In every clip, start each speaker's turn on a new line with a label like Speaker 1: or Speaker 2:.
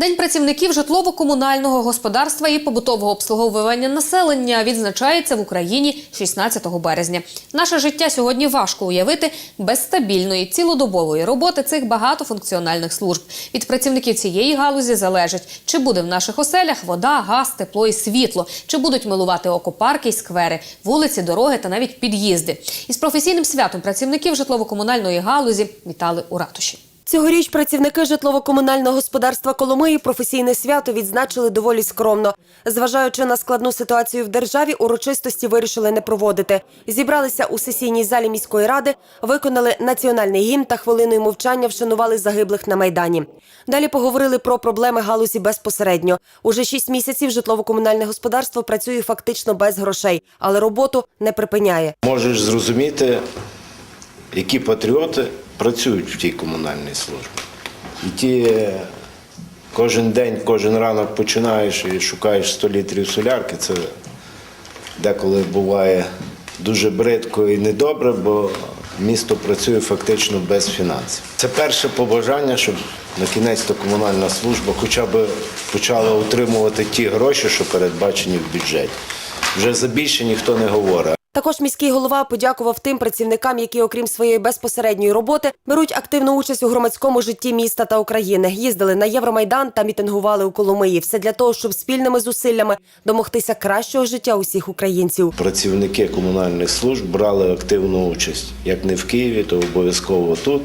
Speaker 1: День працівників житлово-комунального господарства і побутового обслуговування населення відзначається в Україні 16 березня. Наше життя сьогодні важко уявити без стабільної цілодобової роботи цих багатофункціональних служб. Від працівників цієї галузі залежить, чи буде в наших оселях вода, газ, тепло і світло, чи будуть милувати око парки й сквери, вулиці, дороги та навіть під'їзди. Із професійним святом працівників житлово-комунальної галузі вітали у ратуші.
Speaker 2: Цьогоріч працівники житлово-комунального господарства Коломиї професійне свято відзначили доволі скромно. Зважаючи на складну ситуацію в державі, урочистості вирішили не проводити. Зібралися у сесійній залі міської ради, виконали національний гімн та хвилиною мовчання вшанували загиблих на майдані. Далі поговорили про проблеми галузі безпосередньо. Уже шість місяців житлово-комунальне господарство працює фактично без грошей, але роботу не припиняє.
Speaker 3: Можеш зрозуміти, які патріоти працюють в тій комунальній службі. І ті е, кожен день, кожен ранок починаєш і шукаєш 100 літрів солярки. Це деколи буває дуже бридко і недобре, бо місто працює фактично без фінансів. Це перше побажання, щоб на кінець то комунальна служба хоча б почала отримувати ті гроші, що передбачені в бюджеті. Вже за більше ніхто не говорить.
Speaker 2: Також міський голова подякував тим працівникам, які, окрім своєї безпосередньої роботи, беруть активну участь у громадському житті міста та України. Їздили на Євромайдан та мітингували у Коломиї. Все для того, щоб спільними зусиллями домогтися кращого життя усіх українців.
Speaker 3: Працівники комунальних служб брали активну участь. Як не в Києві, то обов'язково тут.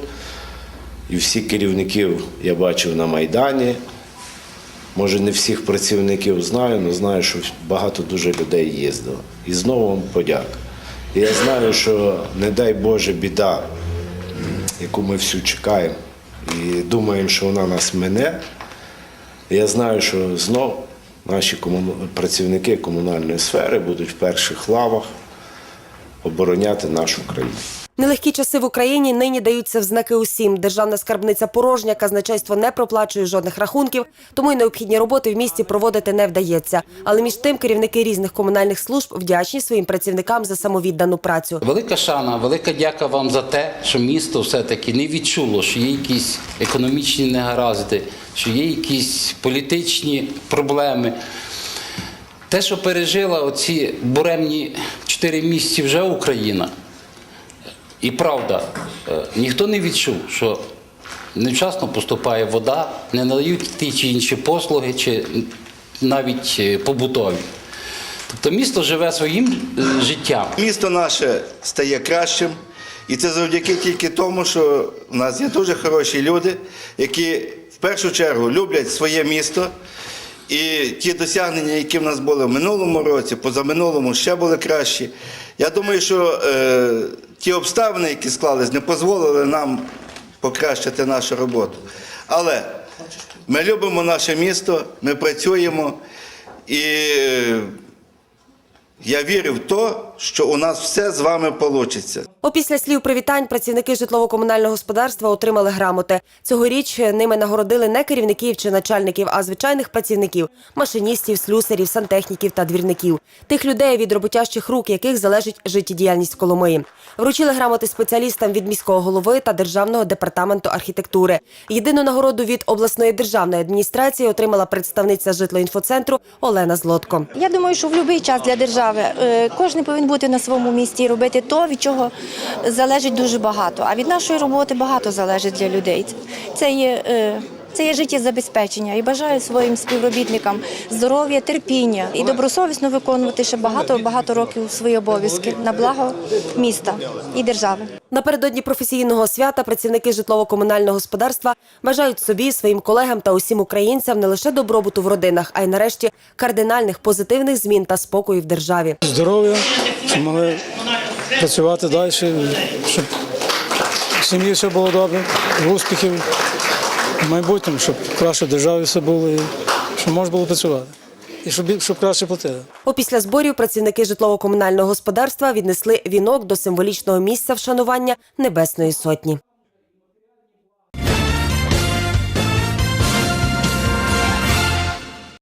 Speaker 3: І всі керівників я бачив на Майдані. Може, не всіх працівників знаю, але знаю, що багато дуже людей їздило. І знову вам подяка. І я знаю, що не дай Боже біда, яку ми всю чекаємо, і думаємо, що вона нас мине. Я знаю, що знов наші комуна- працівники комунальної сфери будуть в перших лавах обороняти нашу країну.
Speaker 2: Нелегкі часи в Україні нині даються в знаки усім. Державна скарбниця порожня, казначейство не проплачує жодних рахунків, тому й необхідні роботи в місті проводити не вдається. Але між тим керівники різних комунальних служб вдячні своїм працівникам за самовіддану працю.
Speaker 4: Велика шана, велика дяка вам за те, що місто все-таки не відчуло, що є якісь економічні негаразди, що є якісь політичні проблеми. Те, що пережила оці буремні чотири місяці вже Україна, і правда, е, ніхто не відчув, що невчасно поступає вода, не надають ті чи інші послуги, чи навіть е, побутові. Тобто місто живе своїм е, життям.
Speaker 5: Місто наше стає кращим, і це завдяки тільки тому, що в нас є дуже хороші люди, які в першу чергу люблять своє місто. І ті досягнення, які в нас були в минулому році, позаминулому, ще були кращі. Я думаю, що е, ті обставини, які склались, не дозволили нам покращити нашу роботу. Але ми любимо наше місто, ми працюємо і. е, я вірю в те, що у нас все з вами вийде.
Speaker 2: Опісля слів привітань працівники житлово-комунального господарства отримали грамоти. Цьогоріч ними нагородили не керівників чи начальників, а звичайних працівників машиністів, слюсарів, сантехніків та двірників. Тих людей, від роботящих рук яких залежить життєдіяльність Коломиї. Вручили грамоти спеціалістам від міського голови та державного департаменту архітектури. Єдину нагороду від обласної державної адміністрації отримала представниця житлоінфоцентру Олена Злотко.
Speaker 6: Я думаю, що в будь-який час для держави е, кожен повинен бути на своєму місці і робити то, від чого залежить дуже багато. А від нашої роботи багато залежить для людей. Це є, е, це є життєзабезпечення. І бажаю своїм співробітникам здоров'я, терпіння і добросовісно виконувати ще багато багато років свої обов'язки на благо міста і держави.
Speaker 2: Напередодні професійного свята працівники житлово-комунального господарства бажають собі, своїм колегам та усім українцям не лише добробуту в родинах, а й нарешті кардинальних позитивних змін та спокою в державі.
Speaker 7: здоров'я, щоб могли працювати далі, щоб сім'ї все було добре, успіхів в майбутньому, щоб краще в державі все було, і щоб можна було працювати. І щоб, щоб краще платили.
Speaker 2: Опісля зборів працівники житлово-комунального господарства віднесли вінок до символічного місця вшанування Небесної Сотні.